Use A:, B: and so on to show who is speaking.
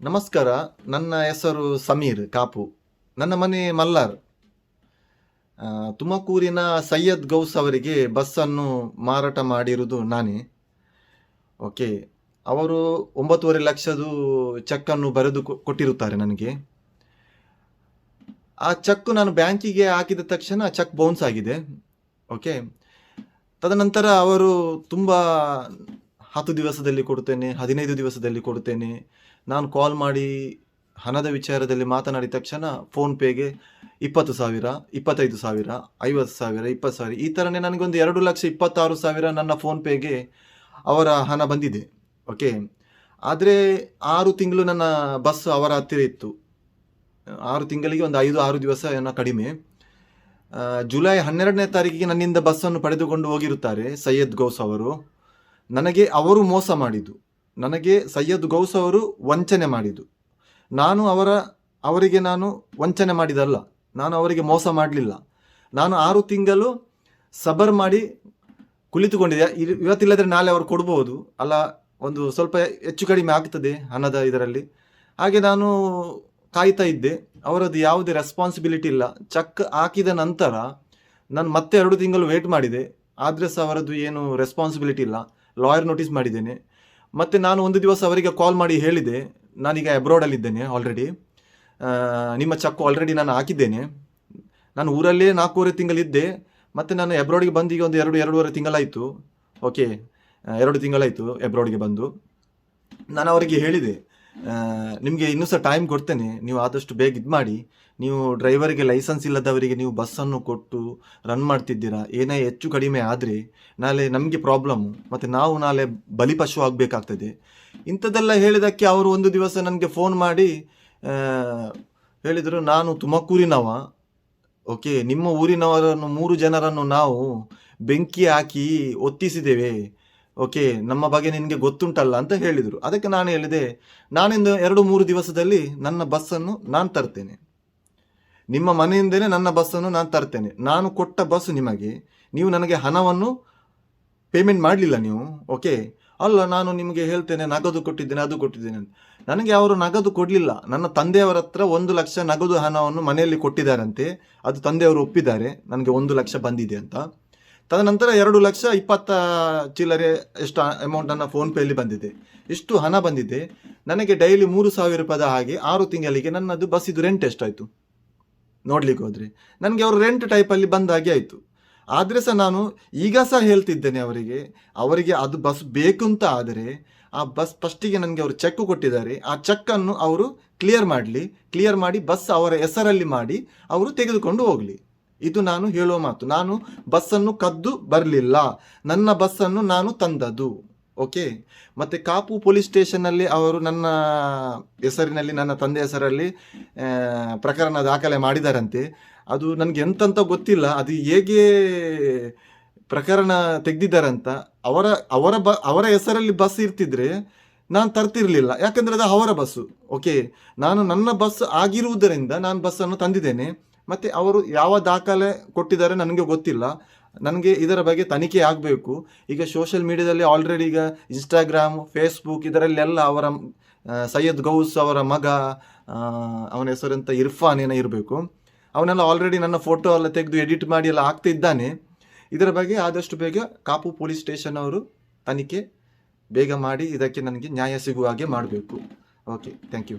A: ನಮಸ್ಕಾರ, ನನ್ನ ಹೆಸರು ಸಮೀರ್ ಕಾಪು. ನನ್ನ ಮನೆ ಮಲ್ಲಾರ್. ತುಮಕೂರಿನ ಸೈಯದ್ ಗೌಸ್ ಅವರಿಗೆ ಬಸ್ಸನ್ನು ಮಾರಾಟ ಮಾಡಿರುವುದು ನಾನೇ. ಓಕೆ, ಅವರು ಒಂಬತ್ತುವರೆ ಲಕ್ಷದು ಚೆಕ್ಕನ್ನು ಬರೆದು ಕೊಟ್ಟಿರುತ್ತಾರೆ ನನಗೆ. ಆ ಚೆಕ್ ನಾನು ಬ್ಯಾಂಕಿಗೆ ಹಾಕಿದ ತಕ್ಷಣ ಚೆಕ್ ಬೌನ್ಸ್ ಆಗಿದೆ. ಓಕೆ, ತದನಂತರ ಅವರು ತುಂಬ ಹತ್ತು ದಿವಸದಲ್ಲಿ ಕೊಡ್ತೇನೆ ಹದಿನೈದು ದಿವಸದಲ್ಲಿ ಕೊಡ್ತೇನೆ ನಾನು ಕಾಲ್ ಮಾಡಿ ಹಣದ ವಿಚಾರದಲ್ಲಿ ಮಾತನಾಡಿದ ತಕ್ಷಣ ಫೋನ್ಪೇಗೆ ಇಪ್ಪತ್ತು ಸಾವಿರ, ಇಪ್ಪತ್ತೈದು ಸಾವಿರ, ಐವತ್ತು ಸಾವಿರ, ಇಪ್ಪತ್ತು ಸಾವಿರ, ಈ ಥರನೇ ನನಗೊಂದು ಎರಡು ಲಕ್ಷ ಇಪ್ಪತ್ತಾರು ಸಾವಿರ ನನ್ನ ಫೋನ್ಪೇಗೆ ಅವರ ಹಣ ಬಂದಿದೆ ಓಕೆ ಆದರೆ ಆರು ತಿಂಗಳು ನನ್ನ ಬಸ್ ಅವರ ಹತ್ತಿರ ಇತ್ತು. ಆರು ತಿಂಗಳಿಗೆ ಒಂದು ಐದು, ಆರು ದಿವಸ ಏನೋ ಕಡಿಮೆ. ಜುಲೈ ಹನ್ನೆರಡನೇ ತಾರೀಕಿಗೆ ನನ್ನಿಂದ ಬಸ್ಸನ್ನು ಪಡೆದುಕೊಂಡು ಹೋಗಿರುತ್ತಾರೆ ಸೈಯದ್ ಗೌಸ್ ಅವರು. ನನಗೆ ಅವರು ಮೋಸ ಮಾಡಿದ್ದು. ನನಗೆ ಸೈಯದ್ ಗೌಸ್ ಅವರು ವಂಚನೆ ಮಾಡಿದ್ದು. ನಾನು ಅವರ, ಅವರಿಗೆ ನಾನು ವಂಚನೆ ಮಾಡಿದಲ್ಲ. ನಾನು ಅವರಿಗೆ ಮೋಸ ಮಾಡಲಿಲ್ಲ. ನಾನು ಆರು ತಿಂಗಳು ಸಬರ್ ಮಾಡಿ ಕುಳಿತುಕೊಂಡಿದ್ದೆ. ಇವತ್ತಿಲ್ಲದ್ರೆ ನಾಳೆ ಅವರು ಕೊಡ್ಬೋದು. ಅಲ್ಲ, ಒಂದು ಸ್ವಲ್ಪ ಹೆಚ್ಚು ಕಡಿಮೆ ಆಗ್ತದೆ ಹಣದ ಇದರಲ್ಲಿ. ಹಾಗೆ ನಾನು ಕಾಯ್ತಾ ಇದ್ದೆ. ಅವರದ್ದು ಯಾವುದೇ ರೆಸ್ಪಾನ್ಸಿಬಿಲಿಟಿ ಇಲ್ಲ. ಚೆಕ್ ಹಾಕಿದ ನಂತರ ನಾನು ಮತ್ತೆ ಎರಡು ತಿಂಗಳು ವೇಟ್ ಮಾಡಿದೆ. ಆದರೆ ಸಹ ಅವರದ್ದು ಏನು ರೆಸ್ಪಾನ್ಸಿಬಿಲಿಟಿ ಇಲ್ಲ. ಲಾಯರ್ ನೋಟಿಸ್ ಮಾಡಿದ್ದೇನೆ. ಮತ್ತು ನಾನು ಒಂದು ದಿವಸ ಅವರಿಗೆ ಕಾಲ್ ಮಾಡಿ ಹೇಳಿದೆ. ನಾನೀಗ ಅಬ್ರಾಡಲ್ಲಿದ್ದೇನೆ ಆಲ್ರೆಡಿ ನಿಮ್ಮ ಚಕ್ಕು ಆಲ್ರೆಡಿ ನಾನು ಹಾಕಿದ್ದೇನೆ. ನಾನು ಊರಲ್ಲೇ ನಾಲ್ಕೂವರೆ ತಿಂಗಳಿದ್ದೆ ಮತ್ತು ನಾನು ಎಬ್ರಾಡಿಗೆ ಬಂದು ಈಗ ಒಂದು ಎರಡು, ಎರಡೂವರೆ ತಿಂಗಳಾಯಿತು. ಓಕೆ ಎರಡು ತಿಂಗಳಾಯಿತು ಎಬ್ರಾಡ್ಗೆ ಬಂದು. ನಾನು ಅವರಿಗೆ ಹೇಳಿದೆ ನಿಮಗೆ ಇನ್ನೂ ಸಹ ಟೈಮ್ ಕೊಡ್ತೇನೆ. ನೀವು ಆದಷ್ಟು ಬೇಗ ಇದು ಮಾಡಿ. ನೀವು ಡ್ರೈವರ್ಗೆ ಲೈಸೆನ್ಸ್ ಇಲ್ಲದವರಿಗೆ ನೀವು ಬಸ್ಸನ್ನು ಕೊಟ್ಟು ರನ್ ಮಾಡ್ತಿದ್ದೀರಾ? ಏನೇ ಹೆಚ್ಚು ಕಡಿಮೆ ಆದರೆ ನಾಳೆ ನಮಗೆ ಪ್ರಾಬ್ಲಮ್ಮು ಮತ್ತು ನಾವು ನಾಳೆ ಬಲಿಪಶು ಆಗಬೇಕಾಗ್ತದೆ. ಇಂಥದ್ದೆಲ್ಲ ಹೇಳಿದಕ್ಕೆ ಅವರು ಒಂದು ದಿವಸ ನನಗೆ ಫೋನ್ ಮಾಡಿ ಹೇಳಿದರು, ನಾನು ತುಮಕೂರಿನವ. ಓಕೆ ನಿಮ್ಮ ಊರಿನವರನ್ನು ಮೂರು ಜನರನ್ನು ನಾವು ಬೆಂಕಿ ಹಾಕಿ ಒತ್ತಿಸಿದ್ದೇವೆ. ಓಕೆ, ನಮ್ಮ ಬಗ್ಗೆ ನಿನಗೆ ಗೊತ್ತುಂಟಲ್ಲ ಅಂತ ಹೇಳಿದರು. ಅದಕ್ಕೆ ನಾನು ಹೇಳಿದೆ ನಾನಿಂದು ಎರಡು ಮೂರು ದಿವಸದಲ್ಲಿ ನನ್ನ ಬಸ್ಸನ್ನು ನಾನು ತರ್ತೇನೆ. ನಿಮ್ಮ ಮನೆಯಿಂದಲೇ ನನ್ನ ಬಸ್ಸನ್ನು ನಾನು ತರ್ತೇನೆ. ನಾನು ಕೊಟ್ಟ ಬಸ್ ನಿಮಗೆ, ನೀವು ನನಗೆ ಹಣವನ್ನು ಪೇಮೆಂಟ್ ಮಾಡಲಿಲ್ಲ ನೀವು, ಓಕೆ? ಅಲ್ಲ, ನಾನು ನಿಮಗೆ ಹೇಳ್ತೇನೆ, ನಗದು ಕೊಟ್ಟಿದ್ದೇನೆ, ಅದು ಕೊಟ್ಟಿದ್ದೇನೆ ಅಂತ. ನನಗೆ ಅವರು ನಗದು ಕೊಡಲಿಲ್ಲ. ನನ್ನ ತಂದೆಯವರ ಹತ್ರ ಒಂದು ಲಕ್ಷ ನಗದು ಹಣವನ್ನು ಮನೆಯಲ್ಲಿ ಕೊಟ್ಟಿದ್ದಾರಂತೆ. ಅದು ತಂದೆಯವರು ಒಪ್ಪಿದ್ದಾರೆ, ನನಗೆ ಒಂದು ಲಕ್ಷ ಬಂದಿದೆ ಅಂತ. ತದನಂತರ ಎರಡು ಲಕ್ಷ ಇಪ್ಪತ್ತ ಚಿಲ್ಲರೆ ಎಷ್ಟು ಅಮೌಂಟನ್ನು ಫೋನ್ಪೇಯಲ್ಲಿ ಬಂದಿದೆ. ಇಷ್ಟು ಹಣ ಬಂದಿದೆ. ನನಗೆ ಡೈಲಿ ಮೂರು ಸಾವಿರ ರೂಪಾಯಿದ ಹಾಗೆ ಆರು ತಿಂಗಳಿಗೆ ನನ್ನದು ಬಸ್ಸಿದು ರೆಂಟ್ ಎಷ್ಟಾಯಿತು? ನೋಡ್ಲಿಕ್ಕೆ ಹೋದರೆ. ನನಗೆ ಅವರು ರೆಂಟ್ ಟೈಪಲ್ಲಿ ಬಂದ ಹಾಗೆ ಆಯಿತು. ಆದರೆ ಸಹ ನಾನು ಈಗ ಸಹ ಹೇಳ್ತಿದ್ದೇನೆ ಅವರಿಗೆ ಅವರಿಗೆ ಅದು ಬಸ್ ಬೇಕು ಅಂತ ಆದರೆ ಆ ಬಸ್ ಫಸ್ಟಿಗೆ ನನಗೆ ಅವರು ಚೆಕ್ ಕೊಟ್ಟಿದ್ದಾರೆ. ಆ ಚೆಕ್ಕನ್ನು ಅವರು ಕ್ಲಿಯರ್ ಮಾಡಲಿ. ಕ್ಲಿಯರ್ ಮಾಡಿ ಬಸ್ ಅವರ ಹೆಸರಲ್ಲಿ ಮಾಡಿ ಅವರು ತೆಗೆದುಕೊಂಡು ಹೋಗಲಿ. ಇದು ನಾನು ಹೇಳುವ ಮಾತು. ನಾನು ಬಸ್ಸನ್ನು ಕದ್ದು ಬರಲಿಲ್ಲ. ನನ್ನ ಬಸ್ಸನ್ನು ನಾನು ತಂದದು ಓಕೆ? ಮತ್ತು ಕಾಪು ಪೊಲೀಸ್ ಸ್ಟೇಷನ್ನಲ್ಲಿ ಅವರು ನನ್ನ ಹೆಸರಿನಲ್ಲಿ, ನನ್ನ ತಂದೆ ಹೆಸರಲ್ಲಿ ಪ್ರಕರಣ ದಾಖಲೆ ಮಾಡಿದಾರಂತೆ. ಅದು ನನಗೆ ಎಂತಂತ ಗೊತ್ತಿಲ್ಲ. ಅದು ಹೇಗೆ ಪ್ರಕರಣ ತೆಗೆದಿದ್ದಾರಂತ. ಅವರ ಅವರ ಬ, ಅವರ ಹೆಸರಲ್ಲಿ ಬಸ್ ಇರ್ತಿದ್ರೆ ನಾನು ತರ್ತಿರ್ಲಿಲ್ಲ. ಯಾಕಂದ್ರೆ ಅದು ಅವರ ಬಸ್ಸು. ಓಕೆ? ನಾನು ನನ್ನ ಬಸ್ ಆಗಿರುವುದರಿಂದ ನಾನು ಬಸ್ಸನ್ನು ತಂದಿದ್ದೇನೆ. ಮತ್ತು ಅವರು ಯಾವ ದಾಖಲೆ ಕೊಟ್ಟಿದ್ದಾರೆ ನನಗೆ ಗೊತ್ತಿಲ್ಲ. ನನಗೆ ಇದರ ಬಗ್ಗೆ ತನಿಖೆ ಆಗಬೇಕು. ಈಗ ಸೋಷಿಯಲ್ ಮೀಡಿಯಾದಲ್ಲಿ ಆಲ್ರೆಡಿ ಈಗ ಇನ್ಸ್ಟಾಗ್ರಾಮ್ ಫೇಸ್ಬುಕ್ ಇದರಲ್ಲೆಲ್ಲ ಅವರ ಸೈಯದ್ ಗೌಸ್ ಅವರ ಮಗ ಅವನ ಹೆಸರಂತ ಇರ್ಫಾನ್ ಏನೋ ಇರಬೇಕು. ಅವನೆಲ್ಲ ಆಲ್ರೆಡಿ ನನ್ನ ಫೋಟೋ ಎಲ್ಲ ತೆಗೆದು ಎಡಿಟ್ ಮಾಡಿ ಎಲ್ಲ ಆಗ್ತಿದ್ದಾನೆ ಇದರ ಬಗ್ಗೆ ಆದಷ್ಟು ಬೇಗ ಕಾಪು ಪೊಲೀಸ್ ಸ್ಟೇಷನ್ ಅವರು ತನಿಖೆ ಬೇಗ ಮಾಡಿ ಇದಕ್ಕೆ ನನಗೆ ನ್ಯಾಯ ಸಿಗುವ ಹಾಗೆ ಮಾಡಬೇಕು. Okay thank you